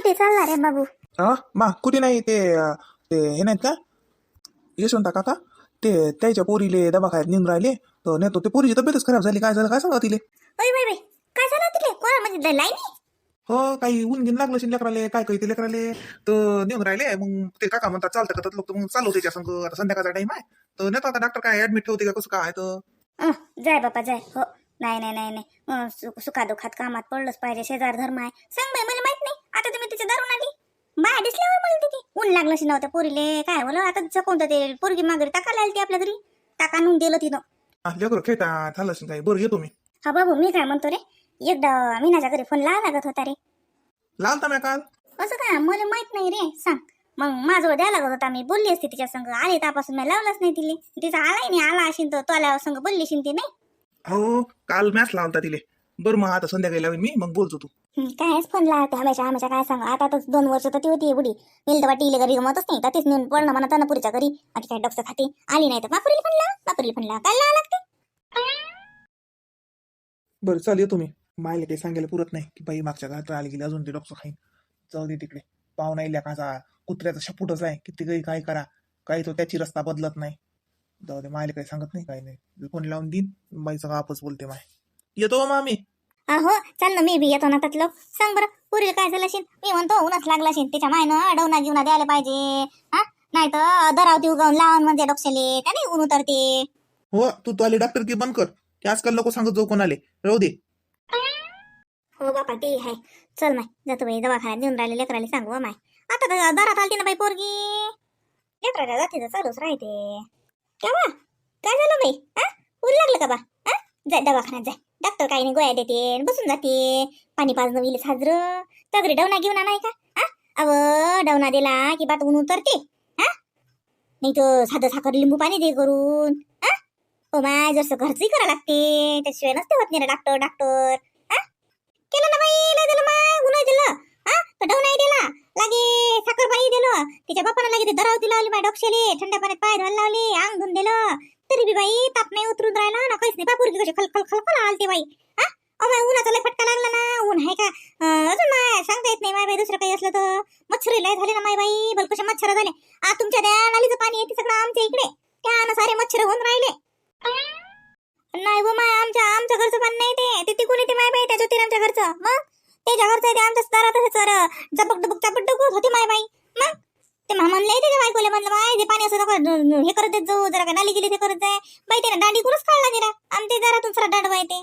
कुठे चालणार आहे बाबू? हा मा कुठे नाही ते अं, ते हे नाहीत का? यशवंता काका ते त्याच्या पोरीले दवाखान्यात नेऊन राहिले. तर नेतो ते पोरीची तब्येतच खराब झाली. काय झालं? काय सांगा तिले? ओय बाई बाई काय झालं तिले? कोणा म्हणजे लाईनी? हो काही ऊन घेऊन लागलं शिन लेकराले. काय काही ते लेकराले. तर नेऊन राहिले. मग ते काका म्हणतात चालतं का? लोक मग चालू त्याच्या संग आता संध्याकाळचा टाइम आहे. तर नेतो आता डॉक्टर काय ऍडमिट ठेवते का? कसं काय? तर अं, जाय बापा जाय. हो. नाही नाही नाही नाही. अं, सु- सुखादुखात कामात पडलंच पाहिजे. शेजार धर्म आहे. सांग बाई मला माहीत नाही आता तुम्ही तिच्या दारून आली बाय दिसल्यावर मला तिथे ऊन लागलंशी नव्हतं पोरीले. काय बोल आता तिचं कोणतं ते पोरगी मागरी टाकायला आली ती आपल्या घरी टाका आणून दिलं तिनं. लेकरं खेळता झालं असेल काही. बरं येतो मी. हा बाबू मी काय म्हणतो रे एकदा मीनाच्या घरी फोन लावा लागत होता रे. लालता मी काल? असं काय मला माहीत नाही रे सांग. मग माझं द्यायला लागत होता मी. बोलली असते तिच्या संग. आली त्यापासून मी लावलंच नाही तिले. तिचा आलाय नाही आला असेल तर तो आल्यावर संग बोलली असेल ती नाही. हो काल मॅच लावता तिले. बरं मग आता संध्याकाळी लावीन मी. मग बोलतो तू. कायच फोन लावते हमेशा हमेशा काय सांग. आता तर दोन वर्ष तर ती होती बुडी येईल तर वाटी घरी गमतच नाही तर तीच नेऊन पडणं म्हणा त्यांना पुरीच्या घरी. आणि काय डॉक्टर खाते. आली नाही तर मापुरीला पण लाव मापुरीला पण लाव काय लावा लागते? बरं चालू तुम्ही मायला काही सांगायला पुरत नाही की बाई मागच्या घरात आली गेली अजून ते डॉक्टर खाईन. जाऊ दे तिकडे. पाहुणा येईल काचा कुत्र्याचा शपूटच आहे किती काही काय करा. काही तो त्याची रस्ता बदलत नाही. जाऊ दे मायला काही सांगत नाही काही नाही. फोन लावून देईन बाईचा आपच बोलते माय. येतो हो मामी. हो चाल ना मी बी येतो ना त्यातलं. सांग बरं पुरीला काय झालं असेल? मी म्हणतो उन्हाच लागला असेल त्याच्या मायनं डवना गिवना द्यायला पाहिजे. हा? नाही तर दरावती उगावून लावून म्हणजे डोक्षले का नाही ऊन उतरते. हो तू तू आले डॉक्टर की बंद कर. ते आजकाल लोक सांगत जाऊ कोणाले. राहू दे. हो बापा ते आहे चल माय जातो बाई दवाखान्यात देऊन राहिले लेकराले सांगू हं माय. आता तर दारात आलती ना बाई पोरगी. लेकराला जाते तर चालूच राहते. केव्हा? काय झालं बाई? हा? ऊन लागलं का बा? हा? जाय दवाखान्यात जाय. डॉक्टर काही नाही गोळ्या देते बसून जाते. पाणी पाजणं विले साजर तगरी डवना घेऊन नाही का? हा? अव डवना दिला की बात ऊन उतरते. हा? नाही तर साधं साखर लिंबू पाणी दे करून. हा? हो माय जसं घरचंही करा लागते. त्याशिवाय नसते होत नाही डॉक्टर डॉक्टर. केलं ना बाई लय दिलं माय उन्हाळ दिलं हा? तो डव नाही दिला. लागे साखर पाणी दिलं. तिच्या बापानं लागे ते दरावती लावली माय डोक्षेले थंड पाण्यात पाय धुवायला लावले अंग धुवून दिलं. तरी बी बाई ताप नाही उतरून राहिला ना काहीच नाही. बापूरगी कशी खलखल खलखल आलते बाई. हा? अहो माय उन्हाचा लय फटका लागला ना. ऊन आहे का? अजून माय सांगता येत नाही माय बाई दुसरं काही असलं तर. मच्छर लय झाले ना माय बाई. बलकुशा मच्छर झाले. आ तुमच्या त्या नालीचं पाणी येते सगळं आमच्या इकडे. त्यानं सारे मच्छर होऊन राहिले. नाही हो गो माय आमच्या आमच्या घरचं पण नाही ते. ते तिकून येते माय बाई त्या ज्योतिरामच्या घरचं. मग? त्याच्या घरचं आहे ते आमच्या दारात सर. झपक डबक चापट डबक होते माय बाई. मग? ते म्हणले त्याच्या बायकोले म्हणलं बाय जे पाणी असं नको हे करत जाऊ जरा काय नाली गेली ते करत जाय. बाई त्यानं दांडी कुठंच काढला जरा आणि ते जरा सरा दांड बाय ते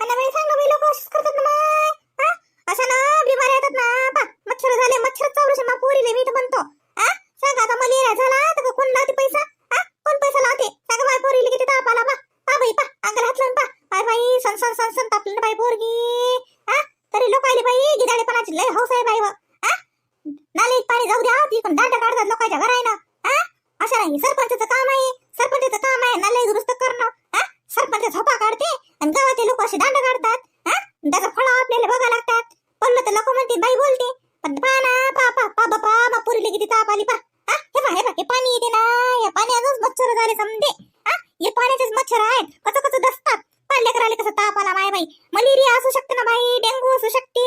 हा ना बाई सांग ना बाई लोक असंच करतात ना माय अशा ना बिमाऱ्या येतात ना पा मच्छर झाले मच्छर चावलं मा पोरीले मी तर म्हणतो हा सांग आता मलेरिया झाला तर कोण लावते पैसा हा कोण पैसा लावते सांग माय पोरीले किती ताप आला पा पा बाई पा अंगाला हात लावून पा बाय बाई सन सन सन सन तापलं ना बाई पोरगी हा तरी लोक आले बाई गिदाडेपणाची लय हौस आहे बाई व. हा नालीत पाणी जाऊ द्या ती पण दांडा काढतात लोकांच्या घरायनं हा अशा नाही सरपंचाचं काम आहे सरपंचाचं काम आहे नाले दुरुस्त करणं हा सरपंच झोपा काढते आणि गावातले लोक असे दांड काढतात हा त्याचा फळ आपल्याला बघा लागतात पडलं तर लोक म्हणते बाई बोलते पण पा ना पा पा पा बापा मा पुरीले किती ताप आली पा हा हे पा हे पा हे पाणी येते ना या पाण्यातच मच्छर झाले समजे हा हे पाण्याचेच मच्छर आहेत. कसं कसं दसतात. पाल्या करायला कसं ताप आला माय बाई. मलेरिया असू शकते ना बाई डेंगू असू शकते.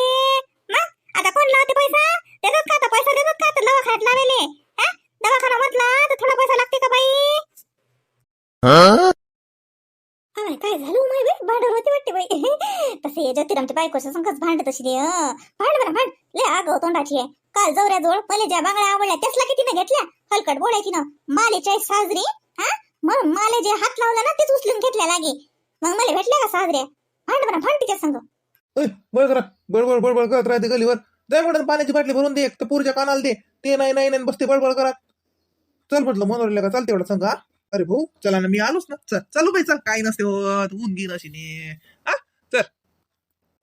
मग आता कोण लावते पैसा? देतात का आता पैसा देतात का तर दवाखान्यात लावेले हा दवाखाना म्हटला तर थोडा पैसा लागते का बाई? काय झालं माय बाई? भांडण होते वाटते बाई. तसे ज्योतिरामच्या बायकोच्या संगच भांड तशी रे हं. भांड बरं भांड लय आगाव तोंडाची आहे. काल जवळ्याजवळ पहिले ज्या बांगड्या आवडल्या त्याचला किती ना घेतल्या? हलकट बोलायची ना मालेच्या साजरी हा? मग माले जे हात लावला ना तेच उचलून घेतल्या लागे. मग मला भेटल्या का साजऱ्या? भांड बरं भांड तिच्या संग. ओय बळ करा. बळबळ बळबळ करत राहते गलीवर. जाय म्हणत पाण्याची बाटली भरून दे. एक तर पूरच्या कानाला दे. ते नाही नाही नाही बसते बळबळ करत चल म्हटलं मनोरला का? चालते एवढं सांग अरे भाऊ चला ना मी आलोच ना. चल चालू बाई चल. काही नसते होत. ऊन घेईन अशी ने. हा? चल.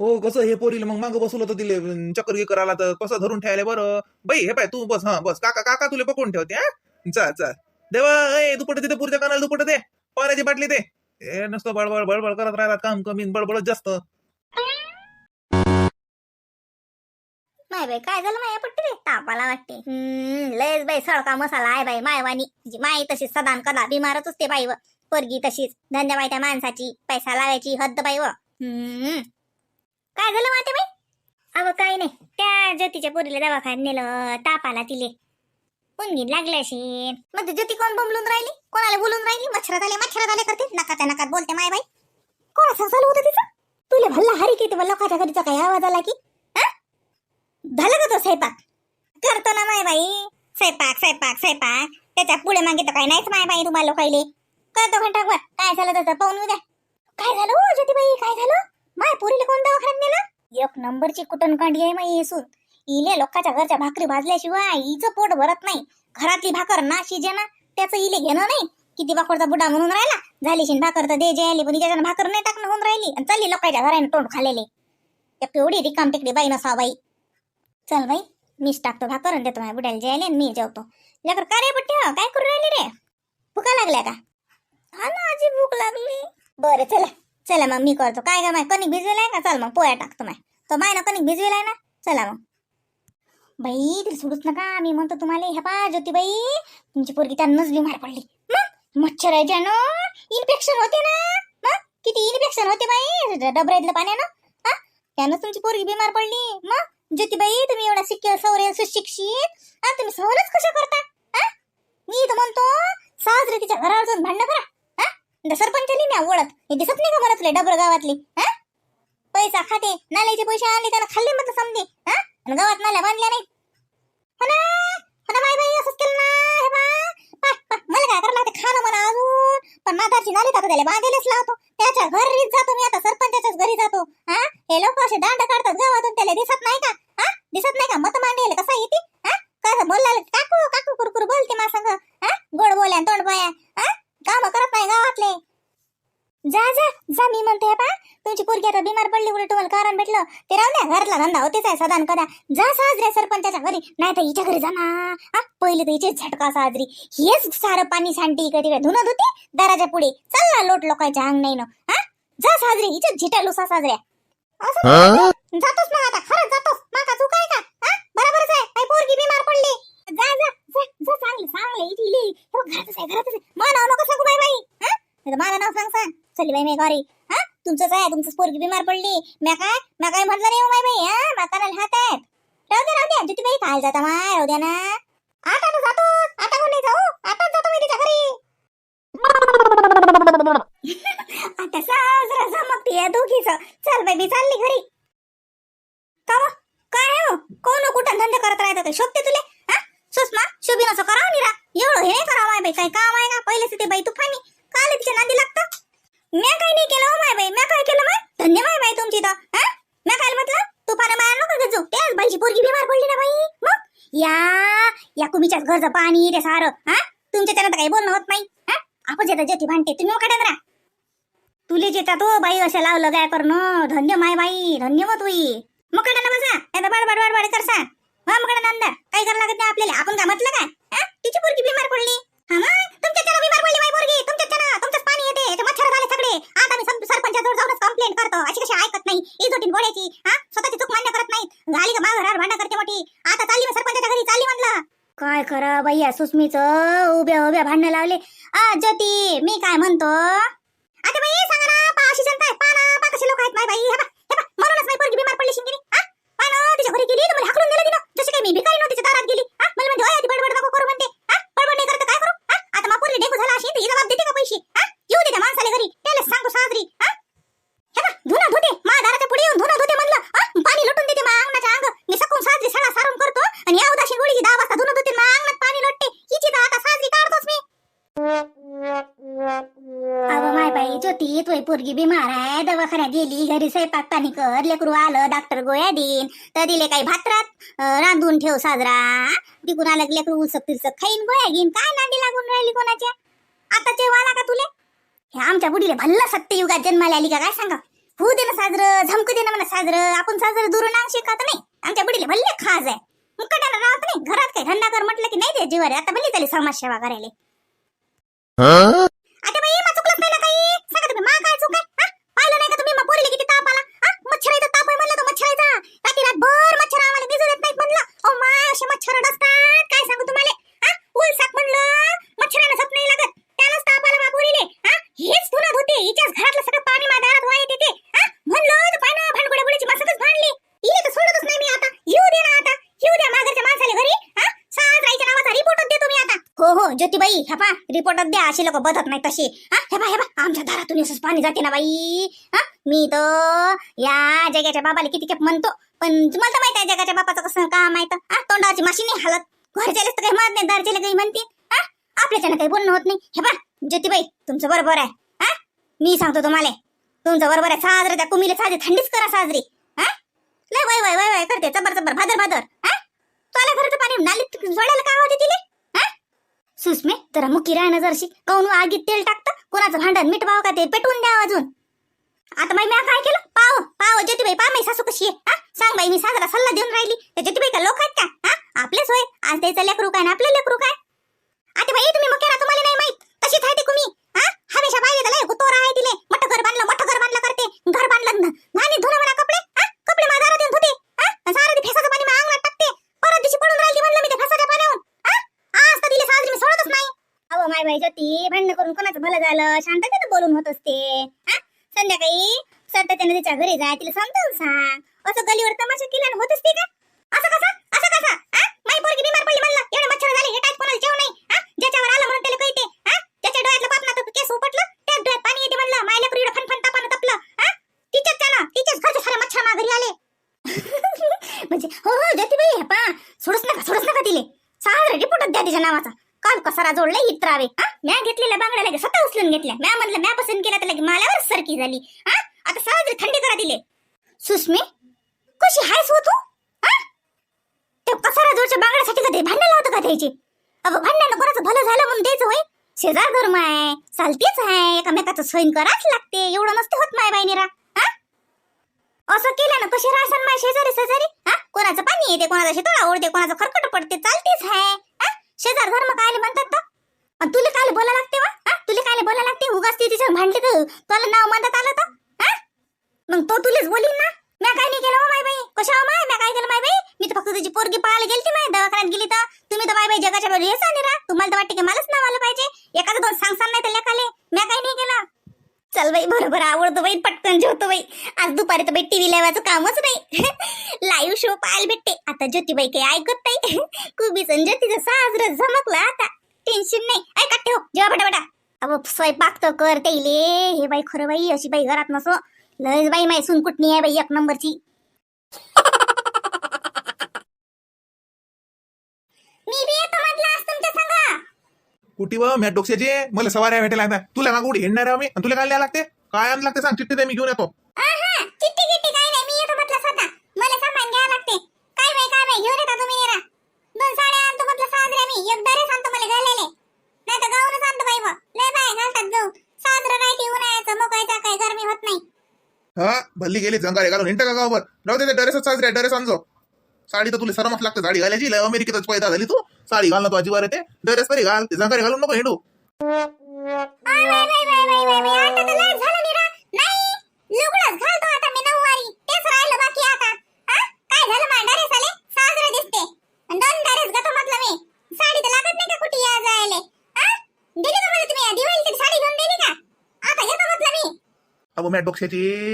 हो कसं हे पोरीला मग मागं बसवलं तर दिले चक्कर गे करायला तर कसं धरून ठेवायला बरं? बाई हे पाय तू बस हा बस. काका काका तुला पकडून ठेवते हा? चल चल देवा ए दुपट दे पुरच्या कानाला दुपट दे. पाण्याची बाटली दे. ए नसतं बळबळ बळबळ करत राहतात काम कमी बळबळच जास्त. माय बाई काय झालं माया पट्टी रे तापाला वाटते. हम्म लयच बाई सळका मसाला आहे बाई मायवानी. जी माय तशीच सदान कदा बिमारच असते बाई व. पोरगी तशीच. धंद्या त्या माणसाची. पैसा लावायची हद्द बाई व. हम्म. काय झालं माते बाई? अव काय नाही. त्या ज्योतीच्या पोरीला दवाखान्यात नेलं ताप आला तिले. पुनगी लागली असेल मग ती ज्योती कोण बोंबलून राहिली? कोणाला बोलून राहिली? मच्छरात आले मच्छरात आले करते. नकात नकात बोलते माय बाई. कोणा चालू होतं तिचं? तुला भल्ला हरी की ते लोकांच्या घरीचा काय आवाज आला की. हा? झालं का तो स्वयंपाक? करतो ना माय बाई. स्वयंपाक स्वयंपाक स्वयंपाक. त्याच्या पुढे मागे तर काय नाहीच माय बाई तुम्हाला लोकायले. करतो घंटाभर काय झालं त्याचं? पाहून उद्या काय झालं हो ज्योतीबाई? काय झालं? माय पोरीला कोण दवाखान्यात नेलं? एक नंबरची कुटणकांडी आहे माई येसून इले लोकांच्या घरच्या भाकरी भाजल्याशिवाय हिचं पोट भरत नाही. घरातली भाकर ना शिजे ना त्याचं इले घेणं नाही. किती भाकरचा बुडा म्हणून राहिला? झाली शिन भाकर तर दे जे पण हिच्यानं भाकर नाही टाकणं होऊन राहिली. आणि चालली लोकांच्या घराने तोंड खाल्लेले एक एवढी रिकाम टेकडी बाई नसा बाई. चल बाई मीच टाकतो भाकर आणि देतो माझ्या बुड्याला जेवायला आणि मी जेवतो. लेकर का रे पट्टी काय करू राहिली रे? भुका लागल्या का? हा ना आजी भूक लागली. बरं चला. चला मग मी करतो. काय का माय कणिक आहे का? चल मग पोया टाकतो माय. तो माय ना कणिक भिजवेलाय ना? चला मग. बाई तिला सोडूच नका. मी म्हणतो तुम्हाला ह्या पा ज्योतीबाई तुमची पोरगी त्यानंच बिमार पडली. मग? मच्छर आहे त्यानं इन्फेक्शन होते ना? मग? किती इन्फेक्शन होते बाई? डबऱ्यातलं पाण्यानं? हा? त्यानं तुमची पोरगी बिमार पडली. मग? ज्योतीबाई तुम्ही एवढा सिक्युअर सौर्य सुशिक्षित. हा तुम्ही सहनच कशा करता? हा? मी तर म्हणतो साजरे तिच्या घरावर जाऊन भांडणं करा. सरपंचाली ना ओळख. हे दिसत नाही का मला तुला डबर गावातली? हा? पैसा खाते नाल्याचे पैसे आणले त्यानं खाल्ले मग समजे. हा? आणि गावात नाल्या बांधल्या नाही हो ना? हो ना बाई बाई असंच केलं ना हे बा. पा, पा, मला काय करायला लागते? खाणं म्हणा अजून. पण माघारची नाली टाकत त्याला बांधायलाच लावतो. त्याच्या घरीच जातो मी आता सरपंचाच्याच घरी जातो. हा? हे लोक असे दांड काढतात गावातून त्याला दिसत नाही का? हा? दिसत नाही का? मत मांडेल कसा येते? हा? कसं बोलला काकू काकू कुरकुर बोलते मा संग. हा? गोड बोल्या तोंड पाया. काम करत नाही गावातले जा जा जा मी म्हणते पा तुमची पोरगी आता बिमार पडली उलट तुम्हाला कारण भेटलं. ते राहू द्या घरातला धंदा होतेच आहे सदान कदा. जा साजऱ्या सरपंचाच्या घरी नाही तर हिच्या घरी जा ना. हा पहिले तर हिचे झटका साजरी. हेच सारं पाणी सांडती इकडे तिकडे. धुणत होती दाराच्या पुढे. चल ना लोट लोकांच्या अंग नाही ना हा जा साजरी हिच्याच झिटा लुसा साजऱ्या. असं जातोस मग आता. खरंच जातोस. माका तू काय का? हा बरोबरच आहे. पोरगी बिमार पडली. जा जा जा जा चांगली चांगली इथे इले हो, घरातच आहे घरातच आहे. मला नाव नको सांगू बाई बाई. हा? नाही तर नाव सांग सांग. चली बाई मी घरी. हा? तुमचंच आहे तुमचंच पोरगी बिमार पडली. म्या काय म्या काय म्हटलं नाही हो बाई बाई हा? मा कानाला हात आहे राहू द्या राहू द्या ज्योती बाई खायला जाता मा राहू द्या ना. आता ना जातो आता कोण नाही जाऊ. आता जातो मी तिच्या घरी. आता सासरा जमकते या दोघीच. चल बाई मी चालली घरी. का हो? काय हो? कोण हो? कुठं धंदे करत राहतं ते? शोभते तुले? शुभिनाचं करावं हो निरा. एवढं हे करावं माय बाई काय काम आहे का पहिलेच ते बाई तुफानी. काल तिच्या नांदी लागतं. म्या काय नाही केलं हो माय बाई. मी काय केलं माय? धन्य माय बाई तुमची तर मी काय म्हटलं? तुफानं माया नको घेत त्याच बाईची पोरगी बिमार पडली ना बाई. मग? या या कुमीच्याच घरचं पाणी ते सारं हा? तुमच्या त्यानं काही बोलणं होत नाही हा? आपण जेता जेती भांडते तुम्ही मग राहा. तुले जेता तो बाई असं लावलं काय करणं. धन्य माय बाई धन्य मग तुई. मग कडे ना बसा. नाही तर बडबड बडबड करसा. हा मग नंदा काही करायला लागत नाही आपल्याला. आपण काय? म्हटलं काय तिची पोरगी बिमार पडली. हा मग? तुमच्या त्याला बिमार पडली बाई पोरगी. तुमच्या त्याला तुमचंच पाणी येते. मच्छर झाले सगळे. आता मी सं- सरपंचाजवळ जाऊनच कंप्लेंट करतो. अशी कशी ऐकत नाही. इजोटीन बोलायची हा? स्वतःची चूक मान्य करत नाही झाली का माघार भांडा करते मोठी. आता चालली मी सरपंचाच्या घरी. चालली म्हणलं. काय खरं बाई सुस्मीच उभ्या उभ्या भांडणं लावले. आ ज्योती मी काय म्हणतो? आता बाई सांगा ना पा अशी जनता आहे पा ना पा कसे लोक आहेत माय बाई. हे बा म्हणूनच माय पोरगी बिमार पडली शिंगिनी तुझ्या घरी गेली मला हाकलून दिलं तिनं. जशी काही मी भिकारी नव्हती तिच्या दारात गेली. हा? मला म्हणते आधी बडबड नको करू म्हणते. हा? बडबड नाही करत काय करू? हा? आता मा पोरगी डेंगू झाला अशी तर हिला बाप देते का पैसे? हा? येऊ दे त्या माणसाला घरी. त्याला सांगतो साजरी. हा? हे बा धुणं धुते. मा दाराच्या पुढे येऊन धुणं धुते म्हणलं. हा? पाणी लुटून देते मा अंगणाच्या अंग. मी सकून साजरी सडा सारून करतो. आणि या उदासीन ज्योती पोरगी बिमार आहे दवाखान्यात गेली घरी स्वयंपाक पाणी कर लेकरू आलं डॉक्टर गोळ्या देईन तर दिले काही भात्रात रांधून ठेव साजरा. तिकून आलं लेकरू उलसक तिलसक खाईन गोळ्या घेईन काय नांदी लागून राहिली कोणाच्या? आता जेवाला का तुले? हे आमच्या बुडीले भल्ला सत्ययुगात जन्माला आली का काय सांगा? होऊ दे ना साजरं झमकू दे ना मला साजरं आपण साजरं दुरून आणू शिकत नाही. आमच्या बुडीले भल्ले खाज आहे. मुकट्यानं राहत नाही घरात काही धंदा कर म्हटलं की नाही ते जीवारे आता भल्ली त्याला समाजसेवा करायला आता बाई मा चुकलंच नाही ना काही सांगा तुम्ही मा काय चूक आहे हा? पाहिलं नाही का तुम्ही मा पोरीला किती ताप आला हा? मच्छराचा ताप आहे म्हणलं तो मच्छराचा रात्री रातभर मच्छर आम्हाला बिजू देत नाहीत म्हणलं ओ मा असे मच्छर डसतात काय सांगू तुम्हाला हा उलसाक म्हणलं मच्छरानं झप नाही लागत त्यानंच ताप आला मा पोरीले हा हेच धुणत होते हिच्याच घरातलं सगळं पाणी मा दारात वाया येते ते हा म्हणलं तर पाय ना भांडगोड्या बुडीची मसकच भांडली हिने तर सोडतच हो, हो ज्योतिबाई हे पा रिपोर्टात द्या अशी लोक बदत नाही तशी. हा हे पा हे पा आमच्या दारातून असंच पाणी जाते ना बाई. हा मी तर या जगाच्या बाबाला किती खेप म्हणतो. पण तुम्हाला तर माहीत आहे जगाच्या बापाचं कसं काम आहे तर. हा तोंडाची माशी नाही हालत. घरच्यालेच तर काही म्हणत नाही दारच्याला काही म्हणते हा आपल्याच्यानं काही बोलणं होत नाही. हे पा ज्योतिबाई तुमचं बरोबर आहे. हा मी सांगतो तुम्हाला. तुमचं बरोबर आहे साजरं त्या कुमीला साजरी थंडीच करा साजरी. हा लय वय वय वय वय करते चबर चबर भादर भादर. हा तुला घरचं पाणी नालीत सोडायला काय होते तिले? सुस्मे जरा मुकी राह ना जरशी. काऊन हो, आगीत तेल टाकतं? कोणाचं भांडण मीठ पाव का ते? पेटवून द्या अजून. आता बाई मी काय केलं? पाव पाव ज्योतिबाई पा माई सासू कशी आहे हा? सांग बाई मी सासरा सल्ला देऊन राहिली. तर ज्योतिबाई का लोक आहेत का? हा? आपलेच होय. आज त्याचं लेकरू काय ना आपलं लेकरू काय? आता बाई तुम्ही मग केला तुम्हाला नाही माहीत. तशीच आहे ती कुणी हा? हमेशा बाई त्याला कुतोर आहे तिले. मोठं घर बांधलं मोठं घर बांधलं करते. घर बांधलं घाणी धुणं म्हणा कपडे हा? कपडे माझा देऊन धुते हा? सारा सारं ते फेसाचं पाणी माझ्या अंगणात टाकते परत दिवशी पडून राहिली म्हणलं मी त्या फेसाच्या पाण्याहून हा आज तर तिला साजरी मी सोडतच नाही काय माय बाई ज्योती भांडण करून कोणाचं भलं झालं? शांततेनं बोलून होत असते. हा? संध्याकाळी सत्याच्यानं तिच्या घरी जाय तिला समजावून सांग. असं गलीवर तमाशा केल्यानं होत असते का? असं कसं? असं कसं? हा? माई पोरगी बिमार पडली म्हणलं एवढे मच्छर झाले हे काय कोणाला जेव नाही. हा? ज्याच्यावर आलं म्हणून त्याला कळते. हा? त्याच्या डोळ्यातलं पापना तर केस उपटलं त्या डोळ्यात पाणी येते म्हणलं मायला कुरीड फनफन तापानं तपलं. हा? तिच्याच त्यानं तिच्याच घरचे सारे मच्छर माघरी आले. म्हणजे हो हो ज्योतिबाई हे पा सोडच नका सोडच नका तिले. साजरे रिपोर्टच द्या तिच्या नावाचा. काल कसारा जोडला इतरावे हा म्या घेतलेल्या बांगड्या लगे स्वतः उचलून घेतल्या. म्या म्हणलं म्या पसंत केला तर लगे माल्यावर सरकी झाली. हा आता साजरे थंडी करा दिले. सुस्मे कशी हायस हो तू? ते कसारा जोडच्या बांगड्यासाठी कधी भांडण लावतं का द्यायचे अगं भांडण कोणाचं भलं झालं म्हणून द्यायचं होय? शेजार धर्म आहे चालतेच आहे एकामेकाचं सोयीन कराच लागते. एवढं नसते होत माय बाईनीरा हा असं केलं ना कशी राहसान माय शेजारी शेजारी हा कोणाचं पाणी येते कोणाचा शेतोळा ओढते कोणाचं खरकट पडते चालतेच आहे. शेजार शेजार धर्म काय म्हणतात तर? आणि तुला काय बोला लागते वा? हा? तुला काय बोला लागते? उगाच ती तिच्या भांडले तर. तुला नाव म्हणत आलं तर? हा? मग तो तुलेच बोलीन ना. मी काय नाही केलं माय बाई कशा हो माय? म्या काय केलं माय बाई मी तर फक्त तुझी पोरगी पाहायला गेली माय दवाखान्यात गेली तर. तुम्ही तर माय बाई जगाच्या बरोबर येसा आणि तुम्हाला तर वाटते की मलाच नाव आलं पाहिजे. एखादं दोन सांगसान नाही तर लेखाले म्या काय नाही केलं. चल बाई बरोबर आवडतो बाई पटकन जेवतो बाई. आज दुपारी तर बाई टीव्ही लावायचं कामच नाही. लाईव्ह शो पाहायला भेटते. आता ज्योतिबाई काही ऐकत नाही. कुबीच ज्योतीचं साजरं झमकलं आता. टेन्शन नाही. ऐका ठेव. जेव्हा बटाबटा बटा अहो स्वयंपाक तर कर त्याइले हे बाई खरं बाई अशी बाई घरात नसो. लयच बाई माय सून कुटणी आहे बाई एक नंबरची. मी बी येतो म्हटलं आज तुमच्या संग कुठी व मॅट डोक्याचे. मला सवाऱ्या भेटायला लागतात. तुला का कुठे हिंडणार आहे आम्ही? आणि तुला काय न्यायला लागते? काय आणलं लागते? सांग. चिठ्ठी दे मी घेऊन येतो. जाऊ हा? भल्ली गेली जंगारे घालून. हिंट का गावभर राहू दे ड्रेसच साजरे ड्रेस आणजो. साडी तर तुला सरमच लागते. साडी घालायची. लय अमेरिकेतच पैदा झाली तू. साडी घालणं तू अजिबात येते. ड्रेस तरी घाल ते जंगारे घालून नको हिंडू. आता काय मॅट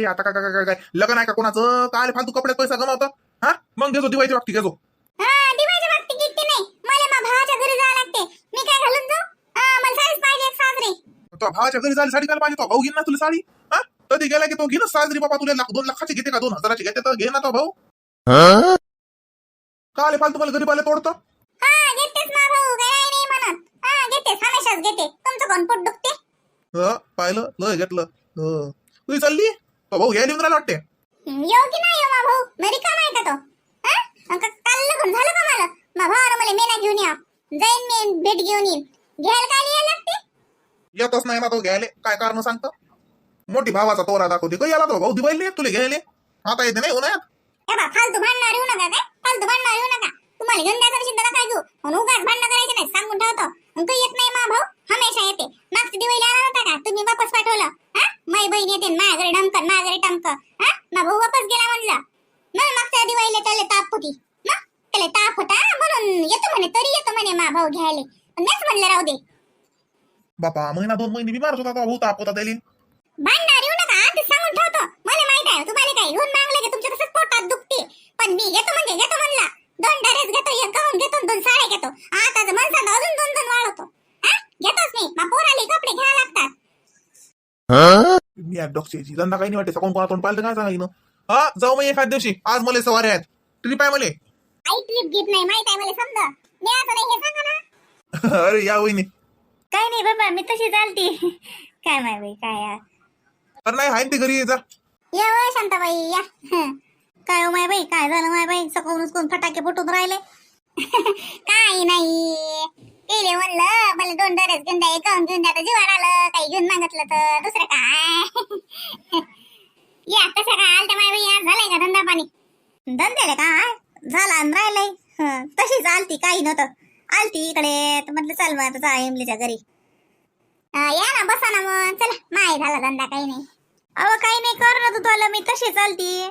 आता काय काय काय काय लग्न आहे का कोणाचं? काय फालतू कपड्यात पैसा गमावता. हा? मग घेतो दिवाळीची बाबती घेतो हा दिवाळीच्या बाबतीत गिट्टी नाही मला मा भावाच्या घरी जावं लागते मी काय घालून जाऊ हा मला साडीच पाहिजे एक साजरी तो भावाच्या घरी झाली साडी घाल पाहिजे तो भाऊ घेईन ना तुला साडी? हा? कधी गेला की तो घेणं साजरी बाबा तुला लाख दोन लाखाची घेते का? दोन हजाराची घेते तर घे ना तो भाऊ. का आले फालतू मला गरीब आले तोडतो? हा काय नाही हा ह पाहिलं लय घेतलं. ह. तुझी चालली? तो भाऊ घ्यायला येऊन राहिला वाटते. येऊ की नाही येऊ मा भाऊ? घरी काम आहे का तो? हा? अन का- काल लग्न झालं का मला? मा भावानं मला मेना घेऊन या. जाईन मी भेट घेऊन येईन. घ्यायला काय यायला लागते? येतच नाही ना तो घ्यायले. काय कारण सांगतो? मोठी भावाचा तोरा दाखवते काही याला तो भाऊ दिवाळी तुला घ्यायले? आता येते नाही उन्हाळ्यात? ए बा फालतू भांडणार येऊ नका काय फालतू भांडणार येऊ नका. तुम्हाला घेऊन द्यायचा विषय त्याला काय घेऊ? म्हणून उगाच भांडणं करायचे नाही सांगून ठेवतो. मग काही येत नाही. बापा. महिना दोन महिने बिमारच होता भाऊ ताप होता त्याला भांडणार येऊ नका आधीच सांगून ठेवतो. मला माहिती आहे तुम्हाला काय घेऊन मागलं की तुमच्या तसंच पोटात दुखते. पण मी घेतो म्हणजे घेतो म्हणला. दोन घेतो एक गाऊन घेतो दोन साड्या घेतो. दोन दोन वाढवतो. हा? घेतोच मी. मग पोराले कपडे घ्यावे लागतात. मी डॉक्टरची काही नाही वाटत कोण कोणा तोंड पाहिलं काय सांगायचं हा? जाऊ मी एखाद दिवशी. आज मला सवारी आहेत. ट्रिप आहे मला. आई ट्रिप घेत नाही. माहीत आहे मला समजा. मी आता नाही हे ना. अरे या वहिनी. काय नाही बाबा मी तशी चालती काय माय बाई काय यार. अरे नाही ना ते घरी जा. या वय शांताबाई या. काय हो माय बाई काय झालं माय बाई? सकाळून उचकून फटाके फुटून राहिले? काही नाही. केले म्हणलं मला दोन डरेस घेऊन द्या एकावून घेऊन द्या तर आलं काही घेऊन मागितलं तर दुसरं काय? या कसं काय आलं माय बाई? यार झालंय का धंदा पाणी? धंद्याला काय? झाला आणि राहिलंय. हं, तशीच आलती काही नव्हतं. आलती इकडे. तर म्हटलं चल मग आता जा इमलीच्या घरी. अं, या ना बसा ना मग. चला माय झाला धंदा काही नाही. अहो काही नाही कर ना तू तुला मी तशी चालती?